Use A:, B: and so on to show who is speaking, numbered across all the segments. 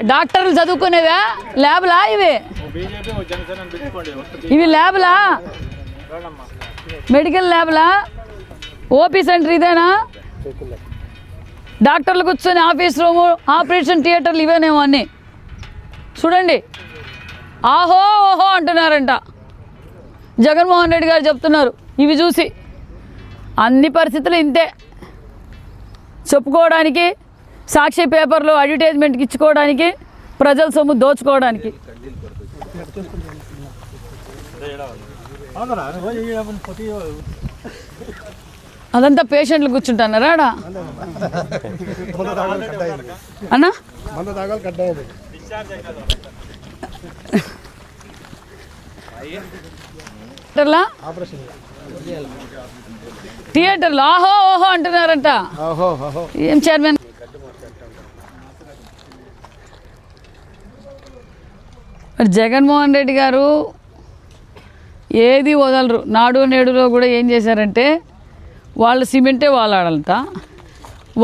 A: డాక్టర్లు చదువుకునేవా? ల్యాబ్లా ఇవి? ఇవి ల్యాబ్లా? మెడికల్ ల్యాబ్లా? ఓపీ సెంటర్ ఇదేనా? డాక్టర్లు కూర్చొని ఆఫీస్ రూము ఆపరేషన్ థియేటర్లు ఇవేనేమో అన్నీ. చూడండి. ఆహో ఓహో అంటున్నారంట. జగన్మోహన్ రెడ్డి గారు చెప్తున్నారు. ఇవి చూసి. అన్ని పరిస్థితులు ఇంతే. చెప్పుకోవడానికి సాక్షి పేపర్లో అడ్వర్టైజ్మెంట్కి ఇచ్చుకోవడానికి ప్రజల సొమ్ము దోచుకోవడానికి. అదంతా పేషెంట్లు కూర్చుంటున్నారా ఆడ? అన్నా? థియేటర్లా? ఆహో ఓహో అంటున్నారంట. ఏం చైర్మన్? మరి జగన్మోహన్ రెడ్డి గారు ఏది వదలరు. నాడు నేడులో కూడా ఏం చేశారంటే వాళ్ళ సిమెంటే వాళ్ళాడంట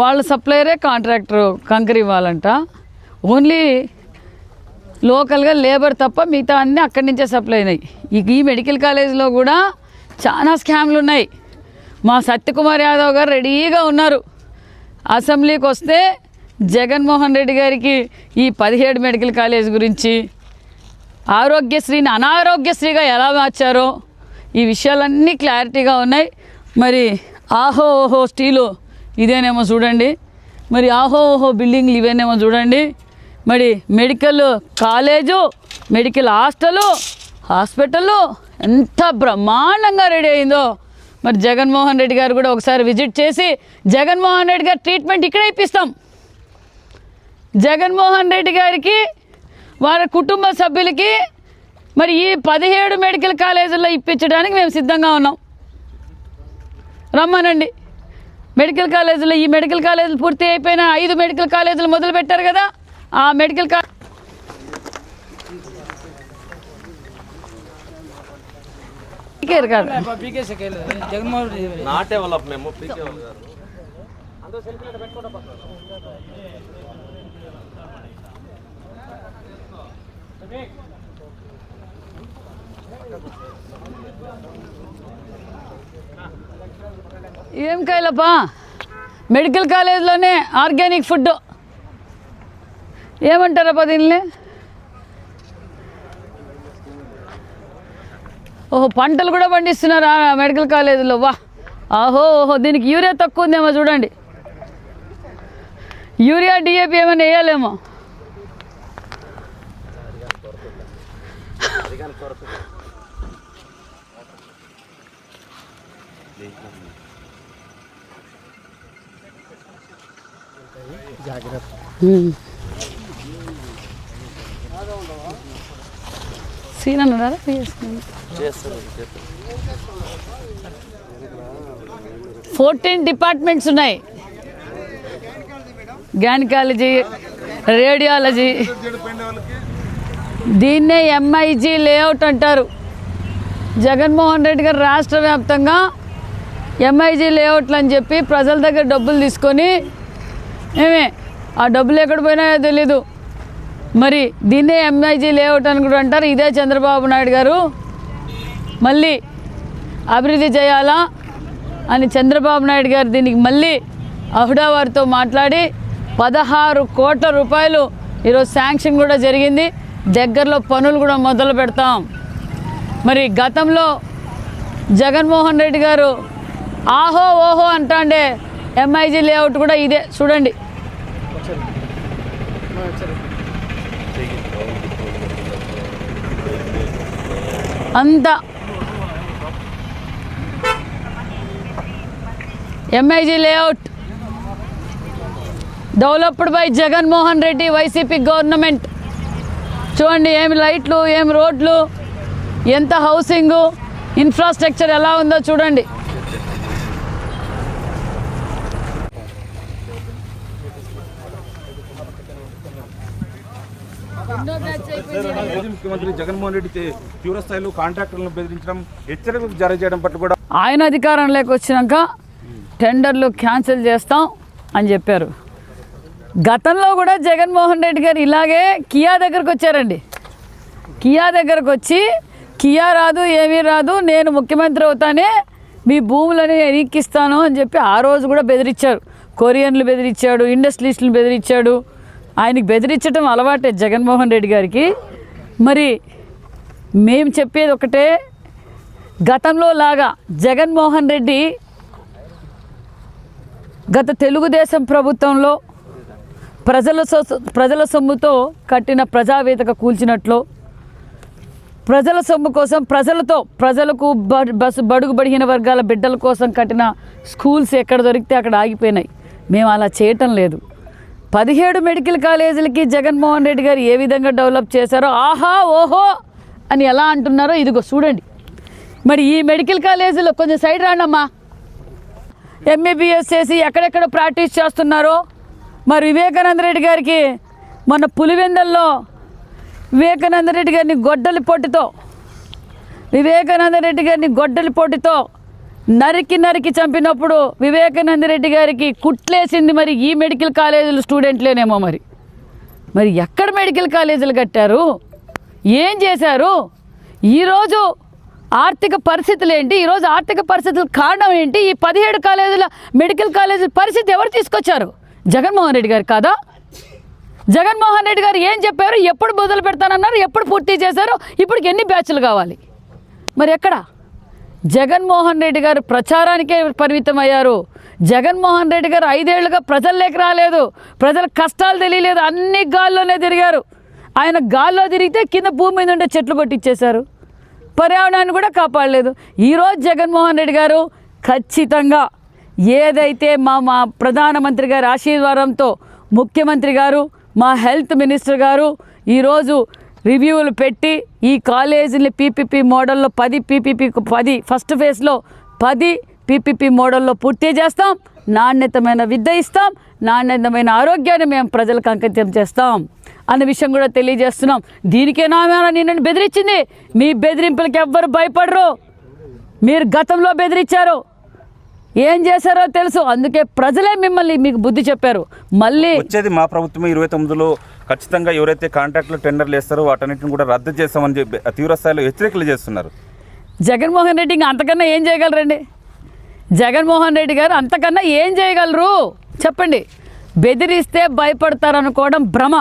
A: వాళ్ళ సప్లయరే కాంట్రాక్టర్ కంకర్ ఇవ్వాలంట. ఓన్లీ లోకల్గా లేబర్ తప్ప మిగతా అన్నీ అక్కడి నుంచే సప్లై అయినాయి. ఇక ఈ మెడికల్ కాలేజీలో కూడా చాలా స్కామ్లు ఉన్నాయి. మా సత్యకుమార్ యాదవ్ గారు రెడీగా ఉన్నారు. అసెంబ్లీకి వస్తే జగన్మోహన్ రెడ్డి గారికి ఈ పదిహేడు మెడికల్ కాలేజ్ గురించి ఆరోగ్యశ్రీని అనారోగ్యశ్రీగా ఎలా మార్చారో ఈ విషయాలన్నీ క్లారిటీగా ఉన్నాయి. మరి ఆహో ఓహో స్టీలు ఇదేనేమో చూడండి. మరి ఆహో ఓహో బిల్డింగ్లు ఇవేనేమో చూడండి. మరి medical college medical hostel hospital ఎంత బ్రహ్మాండంగా రెడీ అయిందో. మరి జగన్మోహన్ రెడ్డి గారు కూడా ఒకసారి విజిట్ చేసి జగన్మోహన్ రెడ్డి గారు ట్రీట్మెంట్ ఇక్కడే ఇప్పిస్తాం. జగన్మోహన్ రెడ్డి గారికి వారి కుటుంబ సభ్యులకి మరి ఈ పదిహేడు మెడికల్ కాలేజీల్లో ఇప్పించడానికి మేము సిద్ధంగా ఉన్నాం. రమ్మనండి. మెడికల్ కాలేజీలో ఈ మెడికల్ కాలేజీలు పూర్తి అయిపోయిన ఐదు మెడికల్ కాలేజీలు మొదలు పెట్టారు కదా ఆ మెడికల్ కా
B: జగన్మోహన్ రెడ్డి
C: నాటే వాళ్ళ మేము పీకే వాళ్ళు గారు
A: ఏం కాయలప్పా మెడికల్ కాలేజ్లోనే ఆర్గానిక్ ఫుడ్. ఏమంటారప్పా దీన్ని? ఓహో పంటలు కూడా పండిస్తున్నారు ఆ మెడికల్ కాలేజీలో? వా. ఆహో ఓహో దీనికి యూరియా తక్కువ ఉందేమో చూడండి. యూరియా డిఏపి ఏమైనా వేయాలేమో.
D: జాగ్రత్త
A: సీన్ అన్నారా ఫోర్టీన్ డిపార్ట్మెంట్స్ ఉన్నాయి. Gynaecology radiology. దీన్నే ఎంఐజీ లేఅవుట్ అంటారు. జగన్మోహన్ రెడ్డి గారు రాష్ట్ర వ్యాప్తంగా ఎంఐజీ లేఅవుట్లు అని చెప్పి ప్రజల దగ్గర డబ్బులు తీసుకొని ఏమే ఆ డబ్బులు ఎక్కడ పోయినాయో తెలీదు. మరి దీన్నే ఎంఐజీ లేఅవుట్ అని కూడా అంటారు. ఇదే చంద్రబాబు నాయుడు గారు. మళ్ళీ అభివృద్ధి చేయాలా అని చంద్రబాబు నాయుడు గారు దీనికి మళ్ళీ అహుడావారితో మాట్లాడి పదహారు కోట్ల రూపాయలు ఈరోజు శాంక్షన్ కూడా జరిగింది. దగ్గరలో పనులు కూడా మొదలు పెడతాం. మరి గతంలో జగన్మోహన్ రెడ్డి గారు ఆహో ఓహో అంటాండే ఎంఐజీ లేఅవుట్ కూడా ఇదే. చూడండి. అంతా MIG layout developed by Jaganmohan Reddy YCP government. చూడండి ఏమి లైట్లు ఏమి రోడ్లు ఎంత హౌసింగు ఇన్ఫ్రాస్ట్రక్చర్ ఎలా ఉందో చూడండి.
E: మాజీ ముఖ్యమంత్రి జగన్మోహన్ రెడ్డి తీ- తీవ్ర స్థాయిలో కాంట్రాక్టర్లను బెదిరించడం హెచ్చరికలు జారీ చేయడం పట్ల కూడా
A: ఆయన అధికారంలోకి వచ్చినాక టెండర్లు క్యాన్సిల్ చేస్తాం అని చెప్పారు. గతంలో కూడా జగన్మోహన్ రెడ్డి గారు ఇలాగే కియా దగ్గరకు వచ్చారండి. కియా దగ్గరకు వచ్చి కియా రాదు ఏమీ రాదు నేను ముఖ్యమంత్రి అవుతానే మీ భూములని ఎనిక్కిస్తాను అని చెప్పి ఆ రోజు కూడా బెదిరించారు. కొరియన్లు బెదిరించాడు ఇండస్ట్రీస్లు బెదిరించాడు. ఆయనకి బెదిరించడం అలవాటే జగన్మోహన్ రెడ్డి గారికి. మరి మేము చెప్పేది ఒకటే గతంలో లాగా జగన్మోహన్ రెడ్డి గత తెలుగుదేశం ప్రభుత్వంలో ప్రజల ప్రజల సొమ్ముతో కట్టిన ప్రజావేదిక కూల్చినట్లు ప్రజల సొమ్ము కోసం ప్రజలతో ప్రజలకు బ- బస్సు బడుగు బడిగిన వర్గాల బిడ్డల కోసం కట్టిన స్కూల్స్ ఎక్కడ దొరికితే అక్కడ ఆగిపోయినాయి. మేము అలా చేయటం లేదు. పదిహేడు మెడికల్ కాలేజీలకి జగన్మోహన్ రెడ్డి గారు ఏ విధంగా డెవలప్ చేశారో ఆహా ఓహో అని ఎలా అంటున్నారో ఇదిగో చూడండి. మరి ఈ మెడికల్ కాలేజీలో కొంచెం సైడ్ రాండమ్మా. ఎంబీబీఎస్ చేసి ఎక్కడెక్కడ ప్రాక్టీస్ చేస్తున్నారో మరి వివేకానంద రెడ్డి గారికి మన పులివెందల్లో వివేకానంద రెడ్డి గారిని గొడ్డలి పొట్టితో వివేకానంద రెడ్డి గారిని గొడ్డలి పొట్టితో నరికి నరికి చంపినప్పుడు వివేకానంద రెడ్డి గారికి కుట్లేసింది మరి ఈ మెడికల్ కాలేజీల స్టూడెంట్లేనేమో మరి. మరి ఎక్కడ మెడికల్ కాలేజీలు కట్టారు? ఏం చేశారు? ఈరోజు ఆర్థిక పరిస్థితులు ఏంటి ఈరోజు ఆర్థిక పరిస్థితుల కారణం ఏంటి? ఈ పదిహేడు కాలేజీల మెడికల్ కాలేజీల పరిస్థితి ఎవరు తీసుకొచ్చారు? జగన్మోహన్ రెడ్డి గారు కాదా? జగన్మోహన్ రెడ్డి గారు ఏం చెప్పారు? ఎప్పుడు మొదలు పెడతానన్నారు? ఎప్పుడు పూర్తి చేశారు? ఇప్పటికి ఎన్ని బ్యాచ్లు కావాలి? మరి ఎక్కడ? జగన్మోహన్ రెడ్డి గారు ప్రచారానికే పరిమితం అయ్యారు జగన్మోహన్ రెడ్డి గారు ఐదేళ్ళుగా ప్రజల్లోకి రాలేదు. ప్రజల కష్టాలు తెలియలేదు. అన్ని గాల్లోనే తిరిగారు. ఆయన గాల్లో తిరిగితే కింద భూమి మీద ఉండే చెట్లు కొట్టించేశారు పర్యావరణాన్ని కూడా కాపాడలేదు. ఈరోజు జగన్మోహన్ రెడ్డి గారు ఖచ్చితంగా ఏదైతే మా మా ప్రధానమంత్రి గారి ఆశీర్వాదంతో ముఖ్యమంత్రి గారు మా హెల్త్ మినిస్టర్ గారు ఈరోజు రివ్యూలు పెట్టి ఈ కాలేజీని పీపీపీ మోడల్లో పది పీపీపీ పది ఫస్ట్ ఫేజ్లో పది పీపీపీ మోడల్లో పూర్తి చేస్తాం. నాణ్యతమైన విద్య ఇస్తాం. నాణ్యతమైన ఆరోగ్యాన్ని మేము ప్రజలకు అంకితం చేస్తాం అన్న విషయం కూడా తెలియజేస్తున్నాం. దీనికే దీనికేనా నేను బెదిరించింది. మీ బెదిరింపులకి ఎవ్వరు భయపడరు. మీరు గతంలో బెదిరించారు. ఏం చేశారో తెలుసు. అందుకే ప్రజలే మిమ్మల్ని మీకు బుద్ధి చెప్పారు. మళ్ళీ
E: వచ్చేది మా ప్రభుత్వం ఇరవై తొమ్మిదిలో ఖచ్చితంగా ఎవరైతే కాంట్రాక్టులు టెండర్లు వేస్తారో వాటన్నిటిని కూడా రద్దు చేస్తామని చెప్పి తీవ్ర స్థాయిలో హెచ్చరికలు చేస్తున్నారు.
A: జగన్మోహన్ రెడ్డి ఇంకా అంతకన్నా ఏం చేయగలరండి? జగన్మోహన్ రెడ్డి గారు అంతకన్నా ఏం చేయగలరు? చెప్పండి. బెదిరిస్తే భయపడతారనుకోవడం భ్రమ.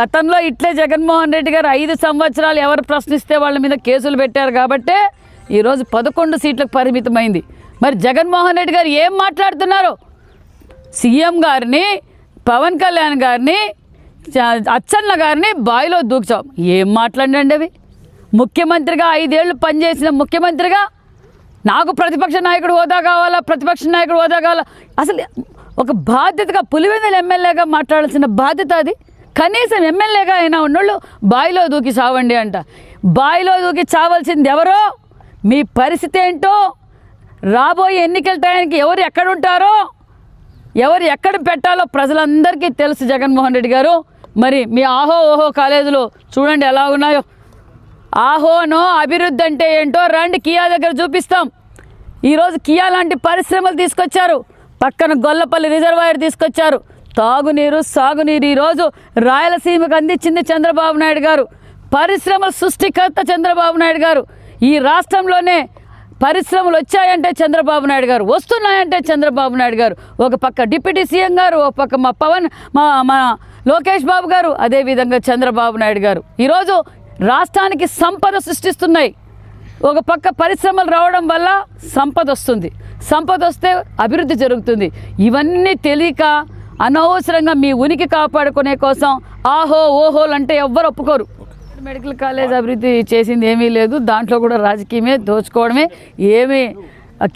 A: గతంలో ఇట్లే జగన్మోహన్ రెడ్డి గారు ఐదు సంవత్సరాలు ఎవరు ప్రశ్నిస్తే వాళ్ళ మీద కేసులు పెట్టారు కాబట్టే ఈరోజు పదకొండు సీట్లకు పరిమితమైంది. మరి జగన్మోహన్ రెడ్డి గారు ఏం మాట్లాడుతున్నారు? సీఎం గారిని పవన్ కళ్యాణ్ గారిని చ- గారిని బావిలో దూకుచాం. ఏం మాట్లాడండి అవి? ముఖ్యమంత్రిగా ఐదేళ్ళు పనిచేసిన ముఖ్యమంత్రిగా నాకు ప్రతిపక్ష నాయకుడు హోదా కావాలా? ప్రతిపక్ష నాయకుడు హోదా కావాలా? అసలు ఒక బాధ్యతగా పులివెందుల ఎమ్మెల్యేగా మాట్లాడాల్సిన బాధ్యత అది. కనీసం ఎమ్మెల్యేగా అయినా ఉన్నోళ్ళు బావిలో దూకి చావండి అంట. బావిలో దూకి చావాల్సింది ఎవరో? మీ పరిస్థితి ఏంటో? రాబోయే ఎన్నికల టయానికి ఎవరు ఎక్కడ ఉంటారో ఎవరు ఎక్కడ పెట్టాలో ప్రజలందరికీ తెలుసు జగన్మోహన్ రెడ్డి గారు. మరి మీ ఆహో ఓహో కాలేజీలు చూడండి ఎలా ఉన్నాయో. ఆహోనో అభివృద్ధి అంటే ఏంటో రండి కియా దగ్గర చూపిస్తాం. ఈరోజు కియా లాంటి పరిశ్రమలు తీసుకొచ్చారు. పక్కన గొల్లపల్లి రిజర్వాయర్ తీసుకొచ్చారు. తాగునీరు సాగునీరు ఈరోజు రాయలసీమకు అందించింది చంద్రబాబు నాయుడు గారు. పరిశ్రమల సృష్టికర్త చంద్రబాబు నాయుడు గారు. ఈ రాష్ట్రంలోనే పరిశ్రమలు వచ్చాయంటే చంద్రబాబు నాయుడు గారు వస్తున్నాయంటే చంద్రబాబు నాయుడు గారు. ఒక పక్క డిప్యూటీ సీఎం గారు ఒక పక్క మా పవన్ మా మా లోకేష్ బాబు గారు అదేవిధంగా చంద్రబాబు నాయుడు గారు. ఈరోజు రాష్ట్రానికి సంపద సృష్టిస్తున్నాయి. ఒక పక్క పరిశ్రమలు రావడం వల్ల సంపద వస్తుంది. సంపద వస్తే అభివృద్ధి జరుగుతుంది. ఇవన్నీ తెలియక అనవసరంగా మీ ఉనికి కాపాడుకునే కోసం ఆహో ఓహోలు అంటే ఎవ్వరు ఒప్పుకోరు. మెడికల్ కాలేజ్ అభివృద్ధి చేసింది ఏమీ లేదు. దాంట్లో కూడా రాజకీయమే దోచుకోవడమే ఏమీ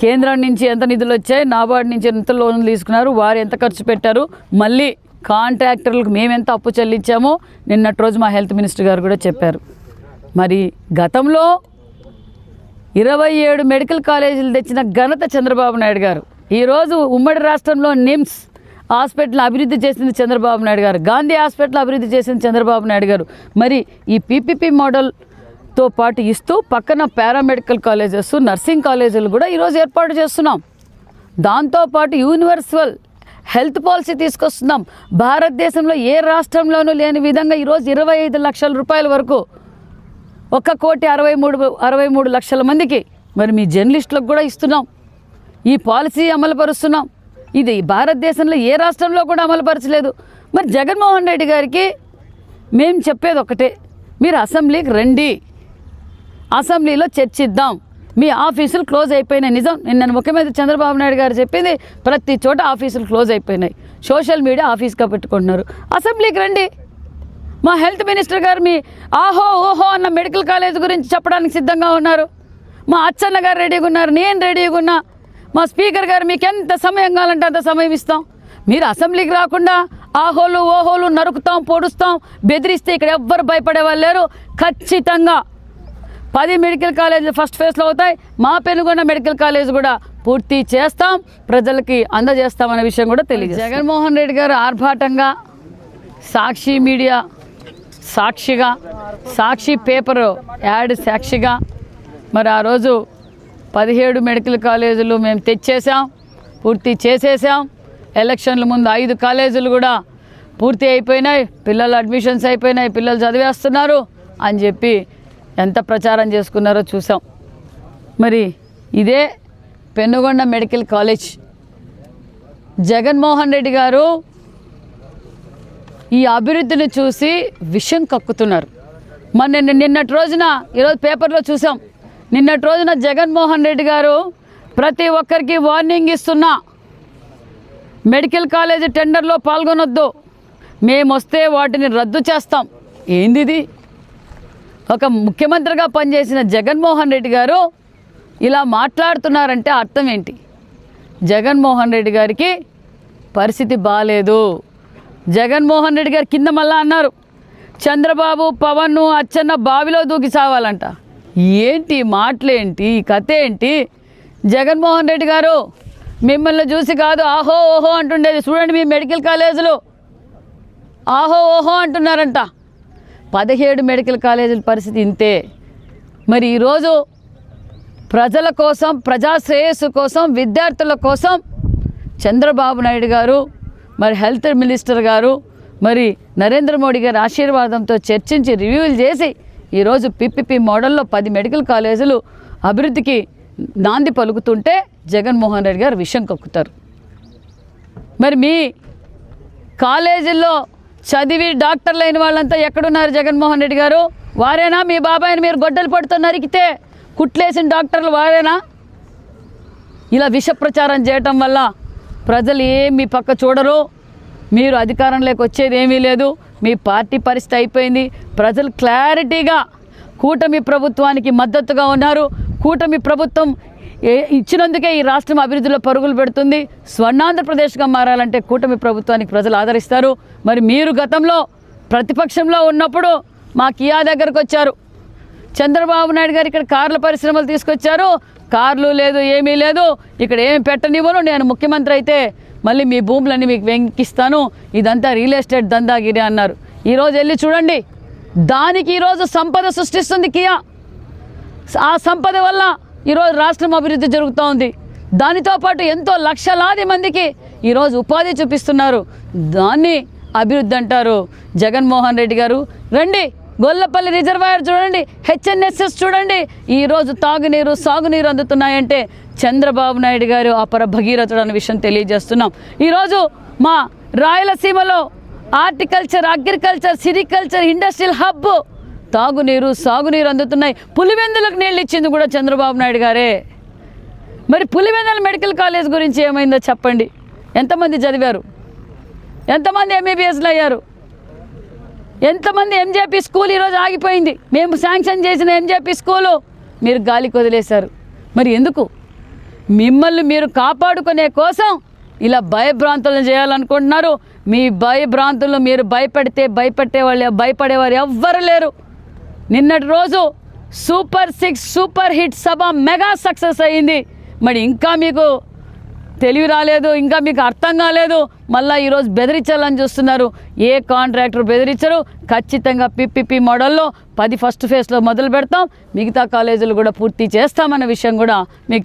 A: కేంద్రం నుంచి ఎంత నిధులు వచ్చాయి నాబార్డు నుంచి ఎంత లోన్లు తీసుకున్నారు వారు ఎంత ఖర్చు పెట్టారు మళ్ళీ కాంట్రాక్టర్లకు మేము ఎంత అప్పు చెల్లించామో నిన్నటి రోజు మా హెల్త్ మినిస్టర్ గారు కూడా చెప్పారు. మరి గతంలో ఇరవై ఏడు మెడికల్ కాలేజీలు తెచ్చిన ఘనత చంద్రబాబు నాయుడు గారు. ఈరోజు ఉమ్మడి రాష్ట్రంలో నిమ్స్ హాస్పిటల్ అభివృద్ధి చేసింది చంద్రబాబు నాయుడు గారు. గాంధీ హాస్పిటల్ అభివృద్ధి చేసింది చంద్రబాబు నాయుడు గారు. మరి ఈ పీపీపీ మోడల్తో పాటు ఇస్తూ పక్కన పారామెడికల్ కాలేజెస్ నర్సింగ్ కాలేజీలు కూడా ఈరోజు ఏర్పాటు చేస్తున్నాం. దాంతోపాటు యూనివర్సల్ హెల్త్ పాలసీ తీసుకొస్తున్నాం. భారతదేశంలో ఏ రాష్ట్రంలోనూ లేని విధంగా ఈరోజు ఇరవై ఐదు లక్షల రూపాయల వరకు ఒక్క కోటి అరవై మూడు అరవై మూడు లక్షల మందికి మరి మీ జర్నలిస్టులకు కూడా ఇస్తున్నాం. ఈ పాలసీ అమలుపరుస్తున్నాం. ఇది భారతదేశంలో ఏ రాష్ట్రంలో కూడా అమలుపరచలేదు. మరి జగన్మోహన్ రెడ్డి గారికి మేము చెప్పేది ఒకటే మీరు అసెంబ్లీకి రండి అసెంబ్లీలో చర్చిద్దాం మీ ఆఫీసులు క్లోజ్ అయిపోయినాయి. నిజం నిన్న ముఖ్యమంత్రి చంద్రబాబు నాయుడు గారు చెప్పింది ప్రతి చోట ఆఫీసులు క్లోజ్ అయిపోయినాయి. సోషల్ మీడియా ఆఫీస్గా పెట్టుకుంటున్నారు. అసెంబ్లీకి రండి. మా హెల్త్ మినిస్టర్ గారు మీ ఆహో ఓహో అన్న మెడికల్ కాలేజ్ గురించి చెప్పడానికి సిద్ధంగా ఉన్నారు. మా అచ్చన్న గారు రెడీగా ఉన్నారు. నేను రెడీగా ఉన్నా. మా స్పీకర్ గారు మీకు ఎంత సమయం కావాలంటే అంత సమయం ఇస్తాం. మీరు అసెంబ్లీకి రాకుండా ఆహోలు ఓహోలు నరుకుతాం పొడుస్తాం బెదిరిస్తే ఇక్కడ ఎవ్వరు భయపడే వాళ్ళు లేరు. ఖచ్చితంగా. పది మెడికల్ కాలేజీలు ఫస్ట్ ఫేజ్లో అవుతాయి. మా పెనుగొండ మెడికల్ కాలేజ్ కూడా పూర్తి చేస్తాం. ప్రజలకి అందజేస్తామనే విషయం కూడా తెలియదు జగన్మోహన్ రెడ్డి గారు ఆర్భాటంగా సాక్షి మీడియా సాక్షిగా సాక్షి పేపరు యాడ్ సాక్షిగా మరి ఆ రోజు పదిహేడు మెడికల్ కాలేజీలు మేము తెచ్చేసాం పూర్తి చేసేసాం ఎలక్షన్ల ముందు ఐదు కాలేజీలు కూడా పూర్తి అయిపోయినాయి. పిల్లలు అడ్మిషన్స్ అయిపోయినాయి పిల్లలు చదివేస్తున్నారు అని చెప్పి ఎంత ప్రచారం చేసుకున్నారో చూసాం. మరి ఇదే పెనుగొండ మెడికల్ కాలేజ్. జగన్మోహన్ రెడ్డి గారు ఈ అభివృద్ధిని చూసి విషం కక్కుతున్నారు. మన నిన్నటి రోజున ఈరోజు పేపర్లో చూసాం. నిన్నటి రోజున జగన్మోహన్ రెడ్డి గారు ప్రతి ఒక్కరికి వార్నింగ్ ఇస్తున్నా. మెడికల్ కాలేజ్ టెండర్లో పాల్గొనొద్దు. మేము వస్తే వాటిని రద్దు చేస్తాం. ఏందిది? ఒక ముఖ్యమంత్రిగా పనిచేసిన జగన్మోహన్ రెడ్డి గారు ఇలా మాట్లాడుతున్నారంటే అర్థం ఏంటి? జగన్మోహన్ రెడ్డి గారికి పరిస్థితి బాగాలేదు జగన్మోహన్ రెడ్డి గారు కింద మళ్ళా అన్నారు. చంద్రబాబు పవన్ అచ్చన్న బావిలో దూకి సావాలంట. ఏంటి మాటలేంటి? ఈ కథ ఏంటి జగన్మోహన్ రెడ్డి గారు మిమ్మల్ని చూసి కాదు ఆహో ఓహో అంటుండేది. చూడండి మీ మెడికల్ కాలేజీలు. ఆహో ఓహో అంటున్నారంట. పదిహేడు మెడికల్ కాలేజీల పరిస్థితి ఇంతే. మరి ఈరోజు ప్రజల కోసం ప్రజా శ్రేయస్సు కోసం విద్యార్థుల కోసం చంద్రబాబు నాయుడు గారు మరి హెల్త్ మినిస్టర్ గారు మరి నరేంద్ర మోడీ గారి ఆశీర్వాదంతో చర్చించి రివ్యూలు చేసి ఈరోజు పిపిపి మోడల్లో పది మెడికల్ కాలేజీలు అభివృద్ధికి నాంది పలుకుతుంటే జగన్మోహన్ రెడ్డి గారు విషం కక్కుతారు. మరి మీ కాలేజీల్లో చదివి డాక్టర్లు అయిన వాళ్ళంతా ఎక్కడున్నారు జగన్మోహన్ రెడ్డి గారు? వారేనా? మీ బాబాయ్ని మీరు గొడ్డలు పడుతూ నరికితే కుట్లేసిన డాక్టర్లు వారేనా? ఇలా విష ప్రచారం చేయటం వల్ల ప్రజలు ఏం మీ పక్క చూడరు. మీరు అధికారంలోకి వచ్చేది ఏమీ లేదు. మీ పార్టీ పరిస్థితి అయిపోయింది. ప్రజలు క్లారిటీగా కూటమి ప్రభుత్వానికి మద్దతుగా ఉన్నారు. కూటమి ప్రభుత్వం ఏ ఇచ్చినందుకే ఈ రాష్ట్రం అభివృద్ధిలో పరుగులు పెడుతుంది. స్వర్ణాంధ్రప్రదేశ్గా మారాలంటే కూటమి ప్రభుత్వానికి ప్రజలు ఆదరిస్తారు. మరి మీరు గతంలో ప్రతిపక్షంలో ఉన్నప్పుడు మా కియా దగ్గరకు వచ్చారు. చంద్రబాబు నాయుడు గారు ఇక్కడ కార్ల పరిశ్రమలు తీసుకొచ్చారు. కార్లు లేదు ఏమీ లేదు. ఇక్కడ ఏమి పెట్టనివ్వను. నేను ముఖ్యమంత్రి అయితే మళ్ళీ మీ భూములన్నీ మీకు వెంకిస్తాను. ఇదంతా రియల్ ఎస్టేట్ దందాగిరి అన్నారు. ఈరోజు వెళ్ళి చూడండి. దానికి ఈరోజు సంపద సృష్టిస్తుంది కియా. ఆ సంపద వల్ల ఈరోజు రాష్ట్రం అభివృద్ధి జరుగుతూ ఉంది. దానితో పాటు ఎంతో లక్షలాది మందికి ఈరోజు ఉపాధి చూపిస్తున్నారు. దాన్ని అభివృద్ధి అంటారు జగన్మోహన్ రెడ్డి గారు. రండి. గొల్లపల్లి రిజర్వాయర్ చూడండి హెచ్ఎన్ఎస్ఎస్ చూడండి. ఈరోజు తాగునీరు సాగునీరు అందుతున్నాయంటే చంద్రబాబు నాయుడు గారు అపర భగీరథుడు అనే విషయం తెలియజేస్తున్నాం. ఈరోజు మా రాయలసీమలో horticulture agriculture sericulture industrial hub తాగునీరు సాగునీరు అందుతున్నాయి. పులివెందులకు నీళ్ళు ఇచ్చింది కూడా చంద్రబాబు నాయుడు గారే. మరి పులివెందుల మెడికల్ కాలేజ్ గురించి ఏమైందో చెప్పండి. ఎంతమంది చదివారు? ఎంతమంది ఎంబీబీఎస్లు అయ్యారు? ఎంతమంది ఎంజేపీ స్కూల్ ఈరోజు ఆగిపోయింది? మేము శాంక్షన్ చేసిన ఎంజేపీ స్కూలు మీరు గాలికి వదిలేశారు మరి ఎందుకు? మిమ్మల్ని మీరు కాపాడుకునే కోసం ఇలా భయభ్రాంతులను చేయాలనుకుంటున్నారు. మీ భయభ్రాంతులు మీరు భయపెడితే భయపెట్టే వాళ్ళు భయపడేవారు ఎవ్వరు లేరు. నిన్నటి రోజు సూపర్ సిక్స్ సూపర్ హిట్ సభ మెగా సక్సెస్ అయ్యింది మరి ఇంకా మీకు తెలివి రాలేదు ఇంకా మీకు అర్థం కాలేదు. మళ్ళీ ఈరోజు బెదిరించాలని చూస్తున్నారు. ఏ కాంట్రాక్టర్ బెదిరించరు? ఖచ్చితంగా పిపిపి మోడల్లో పది ఫస్ట్ ఫేజ్లో మొదలు పెడతాం. మిగతా కాలేజీలు కూడా పూర్తి చేస్తామన్న విషయం కూడా మీకు